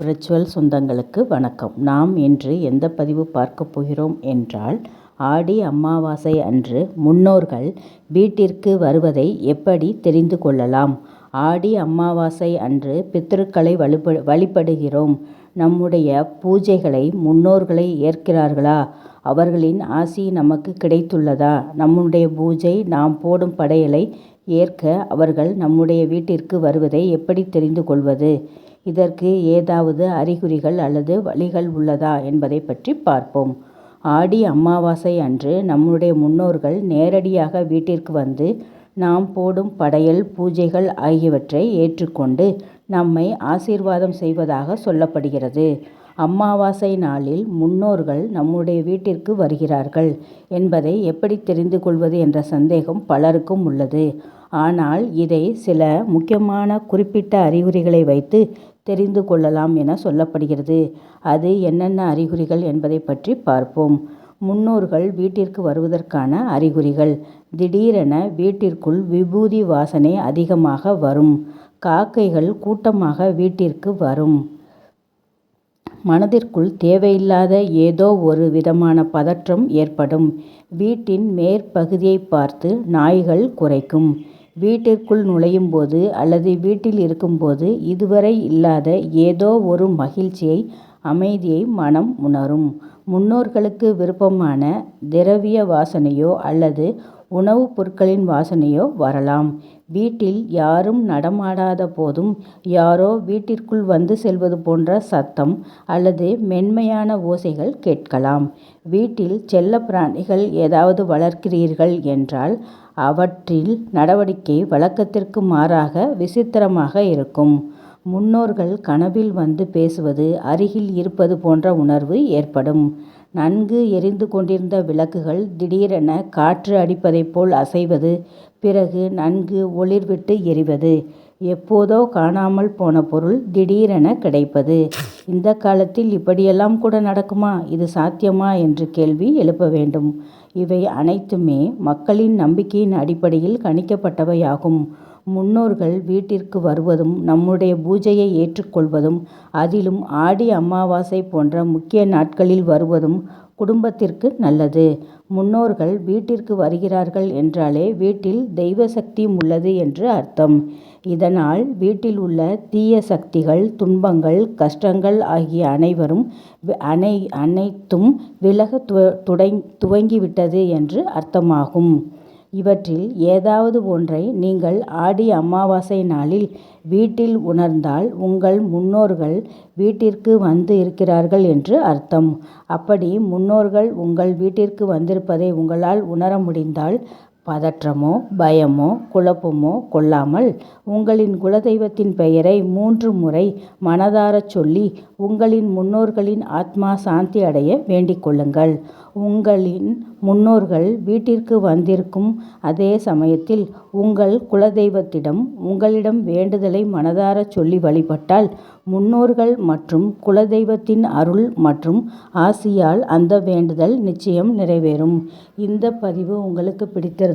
Virtual சொந்தங்களுக்கு வணக்கம். நாம் இன்று எந்த பதிவு பார்க்க போகிறோம் என்றால் ஆடி அமாவாசை அன்று முன்னோர்கள் வீட்டிற்கு வருவதை எப்படி தெரிந்து கொள்ளலாம்? ஆடி அமாவாசை அன்று பித்திருக்களை வழிப வழிபடுகிறோம். நம்முடைய பூஜைகளை முன்னோர்களை ஏற்கிறார்களா? அவர்களின் ஆசி நமக்கு கிடைத்துள்ளதா? நம்முடைய பூஜை நாம் போடும் படையலை ஏற்க அவர்கள் நம்முடைய வீட்டிற்கு வருவதை எப்படி தெரிந்து கொள்வது? இதற்கு ஏதாவது அறிகுறிகள் அல்லது வழிகள் உள்ளதா என்பதை பற்றி பார்ப்போம். ஆடி அமாவாசை அன்று நம்முடைய முன்னோர்கள் நேரடியாக வீட்டிற்கு வந்து நாம் போடும் படையல் பூஜைகள் ஆகியவற்றை ஏற்றுக்கொண்டு நம்மை ஆசீர்வாதம் செய்வதாக சொல்லப்படுகிறது. அமாவாசை நாளில் முன்னோர்கள் நம்முடைய வீட்டிற்கு வருகிறார்கள் என்பதை எப்படி தெரிந்து கொள்வது என்ற சந்தேகம் பலருக்கும் உள்ளது. ஆனால் இதை சில முக்கியமான குறிப்பிட்ட அறிகுறிகளை வைத்து தெரிந்து கொள்ளலாம் என சொல்லப்படுகிறது. அது என்னென்ன அறிகுறிகள் என்பதை பற்றி பார்ப்போம். முன்னோர்கள் வீட்டிற்கு வருவதற்கான அறிகுறிகள். திடீரென வீட்டிற்குள் விபூதி வாசனை அதிகமாக வரும். காக்கைகள் கூட்டமாக வீட்டிற்கு வரும். மனதிற்குள் தேவையில்லாத ஏதோ ஒரு விதமான பதற்றம் ஏற்படும். வீட்டின் மேற்பகுதியை பார்த்து நாய்கள் குறைக்கும் வீட்டிற்குள் நுழையும் போது அல்லது வீட்டில் இருக்கும்போது இதுவரை இல்லாத ஏதோ ஒரு மகிழ்ச்சியை அமைதியை மனம் உணரும். முன்னோர்களுக்கு விருப்பமான திரவிய வாசனையோ அல்லது உணவுப் பொருட்களின் வாசனையோ வரலாம். வீட்டில் யாரும் நடமாடாத போதும் யாரோ வீட்டிற்குள் வந்து செல்வது போன்ற சத்தம் அல்லது மென்மையான ஓசைகள் கேட்கலாம். வீட்டில் செல்ல பிராணிகள் ஏதாவது வளர்க்கிறீர்கள் என்றால் அவற்றில் நடவடிக்கை வழக்கத்திற்கு மாறாக விசித்திரமாக இருக்கும். முன்னோர்கள் கனவில் வந்து பேசுவது அருகில் இருப்பது போன்ற உணர்வு ஏற்படும். நன்கு எரிந்து கொண்டிருந்த விளக்குகள் திடீரென காற்று அடிப்பதைப் போல் அசைவது பிறகு நன்கு ஒளிர்விட்டு எரிவது எப்போதோ காணாமல் போன பொருள் திடீரென கிடைப்பது. இந்த காலத்தில் இப்படியெல்லாம் கூட நடக்குமா? இது சாத்தியமா? என்று கேள்வி எழுப்ப வேண்டும். இவை அனைத்துமே மக்களின் நம்பிக்கையின் அடிப்படையில் கணிக்கப்பட்டவையாகும். முன்னோர்கள் வீட்டிற்கு வருவதும் நம்முடைய பூஜையை ஏற்றுக்கொள்வதும் அதிலும் ஆடி அமாவாசை போன்ற முக்கிய நாட்களில் வருவதும் குடும்பத்திற்கு நல்லது. முன்னோர்கள் வீட்டிற்கு வருகிறார்கள் என்றாலே வீட்டில் தெய்வ சக்தியும் உள்ளது என்று அர்த்தம். இதனால் வீட்டில் உள்ள தீய சக்திகள் துன்பங்கள் கஷ்டங்கள் ஆகிய அனைவரும் அனை அனைத்தும் விலக துவங்கிவிட்டது என்று அர்த்தமாகும். இவற்றில் ஏதாவது ஒன்றை நீங்கள் ஆடி அமாவாசை நாளில் வீட்டில் உணர்ந்தால் உங்கள் முன்னோர்கள் வீட்டிற்கு வந்து இருக்கிறார்கள் என்று அர்த்தம். அப்படி முன்னோர்கள் உங்கள் வீட்டிற்கு வந்திருப்பதை உங்களால் உணர முடிந்தால் பதற்றமோ பயமோ குழப்பமோ கொள்ளாமல் உங்களின் குலதெய்வத்தின் பெயரை மூன்று முறை மனதாரச் சொல்லி உங்களின் முன்னோர்களின் ஆத்மா சாந்தி அடைய வேண்டிக் கொள்ளுங்கள். உங்களின் முன்னோர்கள் வீட்டிற்கு வந்திருக்கும் அதே சமயத்தில் உங்கள் குலதெய்வத்திடம் உங்களிடம் வேண்டுதலை மனதாரச் சொல்லி வழிபட்டால் முன்னோர்கள் மற்றும் குலதெய்வத்தின் அருள் மற்றும் ஆசியால் அந்த வேண்டுதல் நிச்சயம் நிறைவேறும். இந்த பதிவு உங்களுக்கு பிடித்திருந்தால்